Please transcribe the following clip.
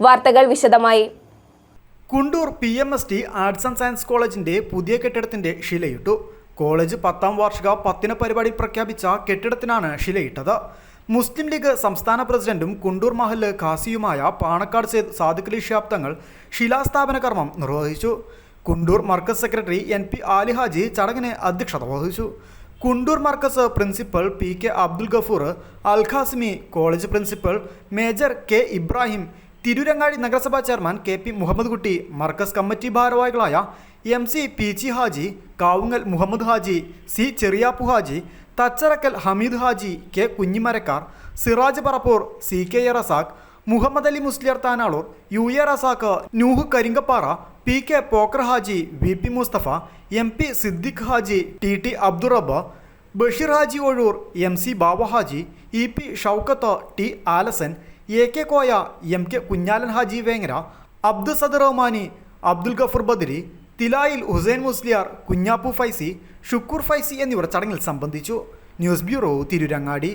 വാർത്തകൾ വിശദമായി. Kundoor P M S T arts and science കോളേജിന്റെ പുതിയ കെട്ടിടത്തിന്റെ ശിലയിട്ടു. കോളേജ് പത്താം വാർഷിക പത്തിന പരിപാടി പ്രഖ്യാപിച്ച കെട്ടിടത്തിനാണ് ശിലയിട്ടത്. മുസ്ലിം ലീഗ് സംസ്ഥാന പ്രസിഡന്റും കുണ്ടൂർ മഹല്ല് ഖാസിയുമായ പാണക്കാട് സേദ് സാദിഖ് അലി ഷിഹാബ് തങ്ങൾ ശിലാസ്ഥാപന കർമ്മം നിർവഹിച്ചു. Kundoor Markaz secretary N P Alihaji ചടങ്ങിന് അധ്യക്ഷത വഹിച്ചു. Kundoor Markaz principal P K Abdul Gafoor Alqasimi college principal major K Ibrahim Tirurangadi നഗരസഭാ chairman K P Muhammad Kutty Markaz committee ഭാരവാഹികളായ M C P G Haji Kavungal Muhammad Haji C Cheriyappu Haji Thacharakkal Hameed Haji K Kunhimarakkar Siraj Parappur C K A Razak Muhammad Ali Musliyar Thanalur U A Razak Nooh Karinkappara P K Pokker Haji V P Musthafa M P Siddique Haji T T Abdurabb Basheer Haji Ozhur M C Babahaji E P Shoukath T Alasan A K Koya M K Kunhalan Haji Vengara Abdul Sadar Rahmani Abdul Gafoor Badri Thilayil Hussain Musliyar Kunjappu Faizy Shukkur Faizy എന്നിവർ ചടങ്ങിൽ സംബന്ധിച്ചു. News bureau Tirurangadi.